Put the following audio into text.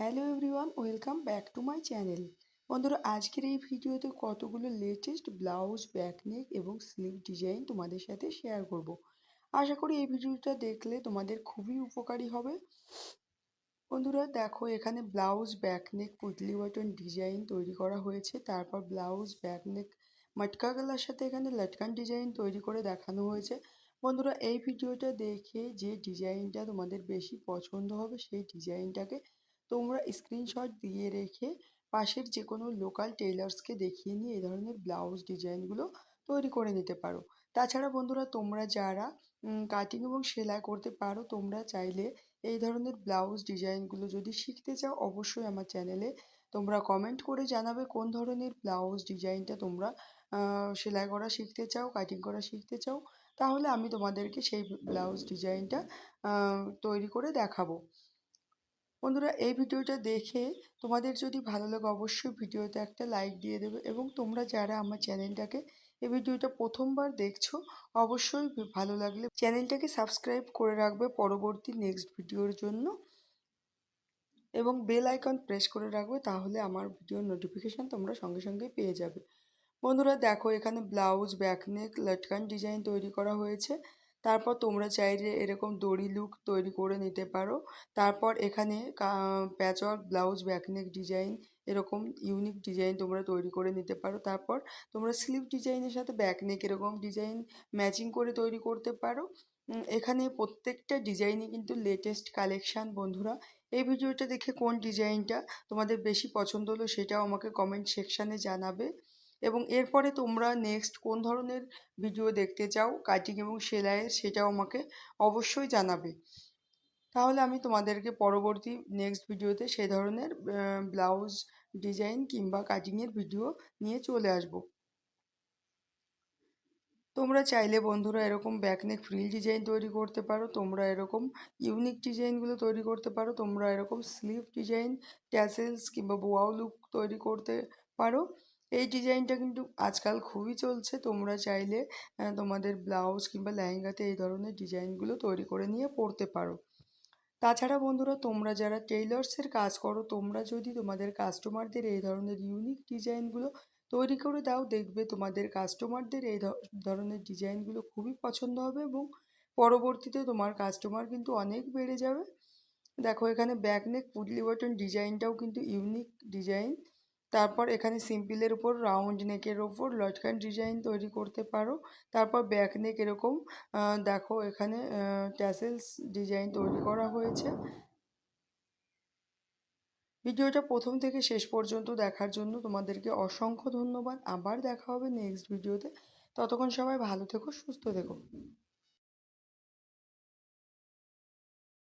Hello everyone welcome back to my channel বন্ধুরা, আজকের এই ভিডিওতে কতগুলো লেটেস্ট ব্লাউজ ব্যাকনেক এবং স্লিভ ডিজাইন তোমাদের সাথে শেয়ার করব। আশা করি এই ভিডিওটা দেখলে তোমাদের খুবই উপকারী হবে। বন্ধুরা, দেখো, এখানে ব্লাউজ ব্যাকনেক পুতলি বাটন ডিজাইন তৈরি করা হয়েছে। তারপর ব্লাউজ ব্যাকনেক মটকা গলার সাথে এখানে লটকান ডিজাইন তৈরি করে দেখানো হয়েছে। বন্ধুরা, এই ভিডিওটা দেখে যে ডিজাইনটা তোমাদের বেশি পছন্দ হবে, সেই ডিজাইনটাকে তোমরা স্ক্রিনশট দিয়ে রেখে পাশের যে কোনো লোকাল টেলার্সকে দেখিয়ে নিয়ে এই ধরনের ব্লাউজ ডিজাইনগুলো তৈরি করে নিতে পারো। তাছাড়া বন্ধুরা তোমরা যারা কাটিং এবং সেলাই করতে পারো, তোমরা চাইলে এই ধরনের ব্লাউজ ডিজাইনগুলো যদি শিখতে চাও, অবশ্যই আমার চ্যানেলে তোমরা কমেন্ট করে জানাবে কোন ধরনের ব্লাউজ ডিজাইনটা তোমরা সেলাই করা শিখতে চাও কাটিং করা শিখতে চাও। তাহলে আমি তোমাদেরকে সেই ব্লাউজ ডিজাইনটা তৈরি করে দেখাবো। বন্ধুরা, এই ভিডিওটা দেখে তোমাদের যদি ভালো লাগে অবশ্যই ভিডিওতে একটা লাইক দিয়ে দেবে এবং তোমরা যারা আমার চ্যানেলটাকে এই ভিডিওটা প্রথমবার দেখছ, অবশ্যই ভালো লাগলে চ্যানেলটাকে সাবস্ক্রাইব করে রাখবে পরবর্তী নেক্সট ভিডিওর জন্য এবং বেল আইকন প্রেস করে রাখবে তাহলে আমার ভিডিওর নোটিফিকেশান তোমরা সঙ্গে সঙ্গে পেয়ে যাবে। বন্ধুরা, দেখো এখানে ব্লাউজ ব্যাকনেক লটকান ডিজাইন তৈরি করা হয়েছে। তারপর তোমরা চাইলে এরকম দড়ি লুক তৈরি করে নিতে পারো। তারপর এখানে patchwork blouse, back neck design এরকম ইউনিক ডিজাইন তোমরা তৈরি করে নিতে পারো। তারপর তোমরা স্লিভ ডিজাইনের সাথে ব্যাকনেক এরকম ডিজাইন ম্যাচিং করে তৈরি করতে পারো। এখানে প্রত্যেকটা ডিজাইনই কিন্তু লেটেস্ট কালেকশান বন্ধুরা। এই ভিডিওটা দেখে কোন ডিজাইনটা তোমাদের বেশি পছন্দ হলো সেটাও আমাকে কমেন্ট সেকশানে জানাবে। এবং এরপরে তোমরা নেক্সট কোন ধরনের ভিডিও দেখতে চাও, কাটিং এবং সেলাইয়ের, সেটাও আমাকে অবশ্যই জানাবে। তাহলে আমি তোমাদেরকে পরবর্তী নেক্সট ভিডিওতে সে ধরনের ব্লাউজ ডিজাইন কিংবা কাটিংয়ের ভিডিও নিয়ে চলে আসব। তোমরা চাইলে বন্ধুরা এরকম ব্যাকনেক ফ্রিল ডিজাইন তৈরি করতে পারো, তোমরা এরকম ইউনিক ডিজাইনগুলো তৈরি করতে পারো, তোমরা এরকম স্লিভ ডিজাইন ট্যাসেলস কিংবা বোয়াও লুক তৈরি করতে পারো। এই ডিজাইনটা কিন্তু আজকাল খুবই চলছে। তোমরা চাইলে তোমাদের ব্লাউজ কিংবা লেহেঙ্গাতে এই ধরনের ডিজাইনগুলো তৈরি করে নিয়ে পরতে পারো। তাছাড়া বন্ধুরা, তোমরা যারা টেইলার্সের কাজ করো, তোমরা যদি তোমাদের কাস্টমারদের এই ধরনের ইউনিক ডিজাইনগুলো তৈরি করে দাও, দেখবে তোমাদের কাস্টমারদের এই ধরনের ডিজাইনগুলো খুবই পছন্দ হবে এবং পরবর্তীতে তোমার কাস্টমার কিন্তু অনেক বেড়ে যাবে। দেখো, এখানে ব্যাকনেক পুডলি বটন ডিজাইনটাও কিন্তু ইউনিক ডিজাইন তারপর এখানে সিম্পলের উপর রাউন্ড নেকের ওপর লটকান ডিজাইন তৈরি করতে পারো। তারপর ব্যাক নেক এরকম দেখো এখানে ট্যাসেলস ডিজাইন তৈরি করা হয়েছে। ভিডিওটা প্রথম থেকে শেষ পর্যন্ত দেখার জন্য তোমাদেরকে অসংখ্য ধন্যবাদ। আবার দেখা হবে নেক্সট ভিডিওতে ততক্ষণ সবাই ভালো থেকো, সুস্থ থেকো।